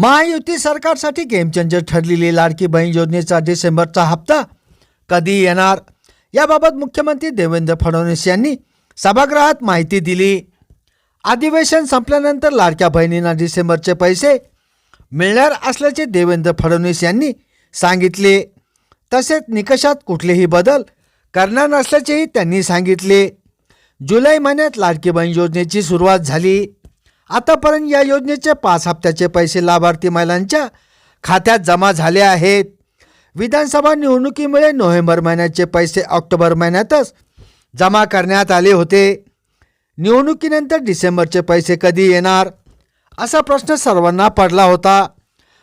महायुती सरकारसाठी game changer ठरलेली लाडकी बहीण योजनेचा डिसेंबरचा हप्ता कधी येणार? याबाबत मुख्यमंत्री देवेंद्र फडणवीस यांनी सभागृहात माहिती दिली. अधिवेशन संपल्यानंतर लाडक्या बहिणींना डिसेंबरचे पैसे मिळणार असल्याचे देवेंद्र फडणवीस यांनी सांगितले. तसेच निकषात कुठलेही बदल करणार नसल्याचेही त्यांनी सांगितले. जुलै महिन्यात लाडकी बहीण योजनेची सुरुवात झाली. आतापर्यंत या योजनेचे पाच हप्त्याचे पैसे लाभार्थी महिलांच्या खात्यात जमा झाले आहेत. विधानसभा निवडणुकीमुळे नोव्हेंबर महिन्याचे पैसे ऑक्टोबर महिन्यातच जमा करण्यात आले होते. निवडणुकीनंतर डिसेंबरचे पैसे कधी येणार? असा प्रश्न सर्वांना पडला होता.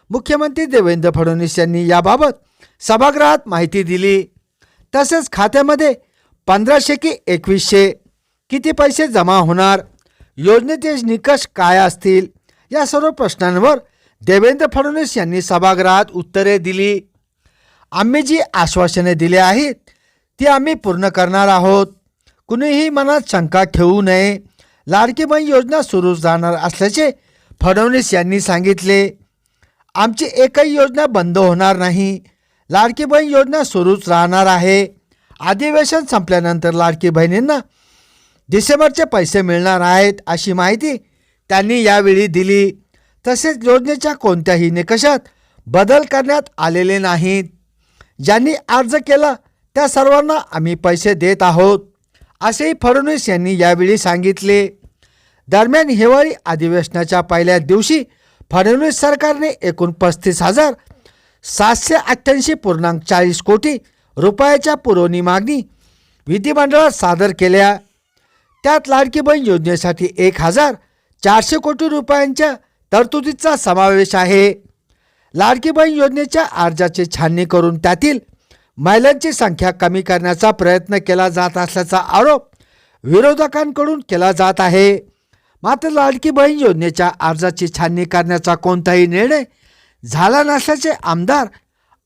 मुख्यमंत्री देवेंद्र फडणवीस यांनी याबाबत सभागृहात माहिती दिली. तसेच खात्यामध्ये पंधराशे की एकवीसशे किती पैसे जमा होणार? योजनेचे निकष काय असतील? या सर्व प्रश्नांवर देवेंद्र फडणवीस यांनी सभागृहात उत्तरे दिली. आम्ही जी आश्वासने दिली आहेत ती आम्ही पूर्ण करणार आहोत. कुणीही मनात शंका ठेवू नये. लाडकी बहीण योजना सुरू राहणार असल्याचे फडणवीस यांनी सांगितले. आमची एकही योजना बंद होणार नाही. लाडकी बहीण योजना सुरूच राहणार आहे. अधिवेशन संपल्यानंतर लाडकी बहिणींना डिसेंबरचे पैसे मिळणार आहेत अशी माहिती त्यांनी यावेळी दिली. तसेच योजनेच्या कोणत्याही निकषात बदल करण्यात आलेले नाहीत. ज्यांनी अर्ज केला त्या सर्वांना आम्ही पैसे देत आहोत असेही फडणवीस यांनी यावेळी सांगितले. दरम्यान हिवाळी अधिवेशनाच्या पहिल्या दिवशी फडणवीस सरकारने एकूण पस्तीस हजार सातशे अठ्ठ्याऐंशी पूर्णांक चाळीस कोटी रुपयाच्या पुरवणी मागणी विधिमंडळात सादर केल्या. त्यात लाडकी बहीण योजनेसाठी एक हजार चारशे कोटी रुपयांच्या तरतुदीचा समावेश आहे. लाडकी बहीण योजनेच्या अर्जाची छाननी करून त्यातील महिलांची संख्या कमी करण्याचा प्रयत्न केला जात असल्याचा आरोप विरोधकांकडून केला जात आहे. मात्र लाडकी बहीण योजनेच्या अर्जाची छाननी करण्याचा कोणताही निर्णय झाला नसल्याचे आमदार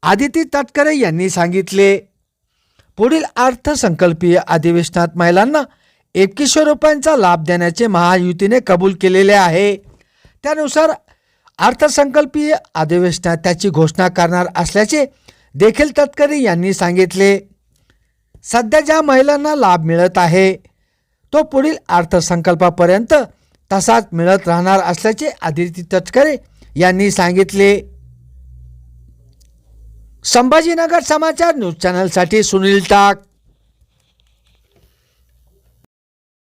आदिती तटकरे यांनी सांगितले. पुढील अर्थसंकल्पीय अधिवेशनात महिलांना एकवीसशे रुपयांचा लाभ देण्याचे महायुतीने कबूल केलेले आहे. त्यानुसार अर्थसंकल्पीय अधिवेशनात त्याची घोषणा करणार असल्याचे देखील तटकरे यांनी सांगितले. सध्या ज्या महिलांना लाभ मिळत आहे तो पुढील अर्थसंकल्पापर्यंत तसाच मिळत राहणार असल्याचे आदिती तटकरे यांनी सांगितले. संभाजीनगर समाचार न्यूज चॅनलसाठी सुनील टाक.